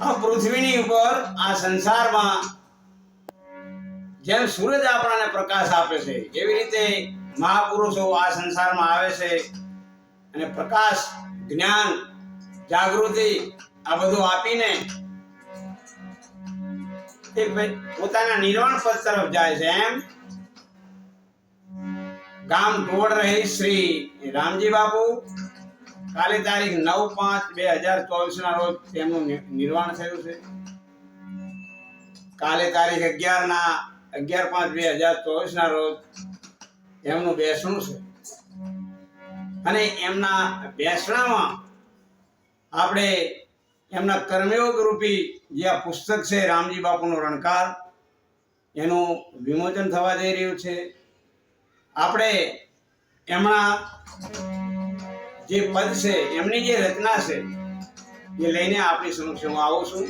આ પૃથ્વીની ઉપર આ સંસારમાં જેમ સૂરજ આપણને પ્રકાશ આપે છે, એવી રીતે મહાપુરુષો આ સંસારમાં આવે છે અને પ્રકાશ, જ્ઞાન, જાગૃતિ આ બધું આપીને પોતાના નિર્વાણ પદ તરફ જાય છે એમ. ગામ ટોળ રહી શ્રી રામજી બાપુ. કાલે તારીખ નવ પાંચ બે હજાર ચોવીસ ના રોજ તેમનું નિર્વાણ થયું છે. કાલે તારીખ અગિયાર ના અગિયાર પાંચ બે હજાર ચોવીસ ના રોજ એમનું બેસણું છે. અને એમના બેસણામાં આપણે એમના કર્મયોગ રૂપી જે આ પુસ્તક છે રામજી બાપુનો રણકાર, એનું વિમોચન થવા જઈ રહ્યું છે. આપણે એમના જે પદ છે, એમની જે રચના છે, એ લઈને આપણી સમક્ષ હું આવું છું.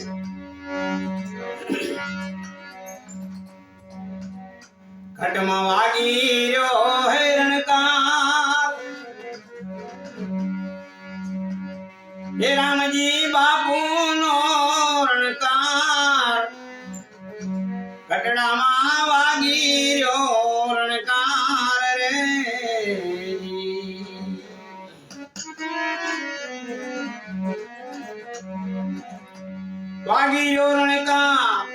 ઘટમાં વાગી રહ્યો હેરણકાર હે રામજી બાપુનો રણકાર. કટડામાં વાગી રહ્યો રણકાર રે. વાગી રહ્યો રણકાર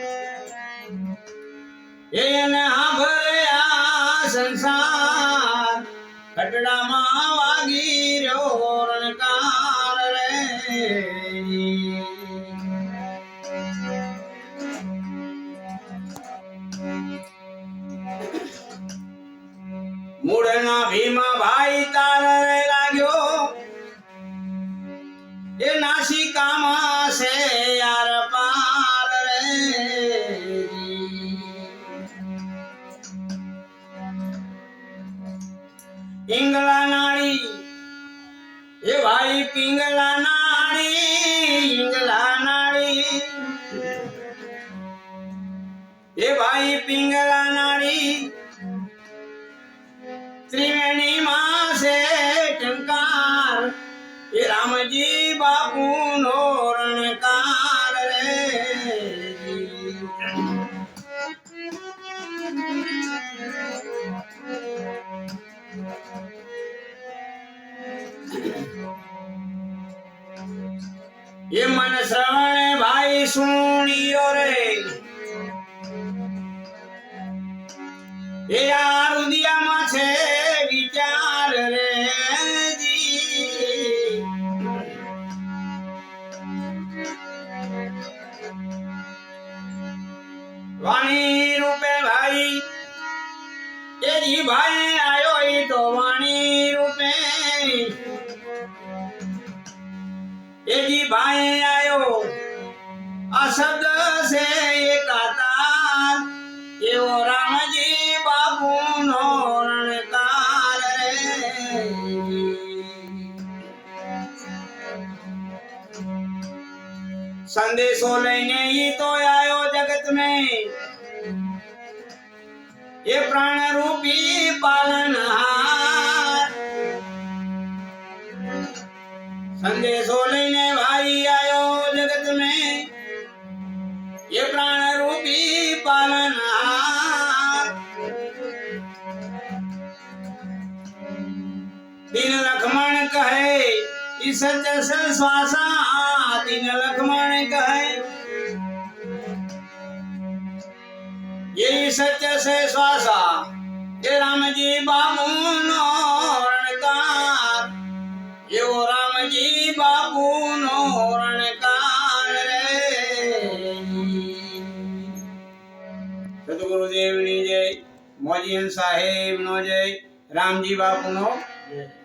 એને ભર્યા સંસાર. કટડામાં વાગી રહ્યો રણકાર રે. મૂળના ભીમા ભાઈ લાગ્યો. એ છે પિંગલા નાળી એ વાળી પિંગલા એ મન શ્રવણ ભાઈ સુણિયો રે એ આ રુદિયામાં છે વિચાર રે. વાણી રૂપે ભાઈ એ જી ભાઈ આયો તો વાણી રૂપે એજી ભાઈ આયો. આ શબ્દ છે એકાતાર એવો રામજી બાપુ નો રણકાર રે. સંદેશો લઈને ઈ તો આયો જગત મે. એ પ્રાણ રૂપી પાલનહાર दिन लक्ष्मण कहे ई सत्य से श्वासा दिन लक्ष्मण कहे ये सत्य से श्वासा ये राम जी बाबू नो रणकार એવો રામજી બાપુ નો રણકાર રે સદગુરુદેવની જય મોજીન સાહેબ નો જય. રામજી બાપુ નો જય.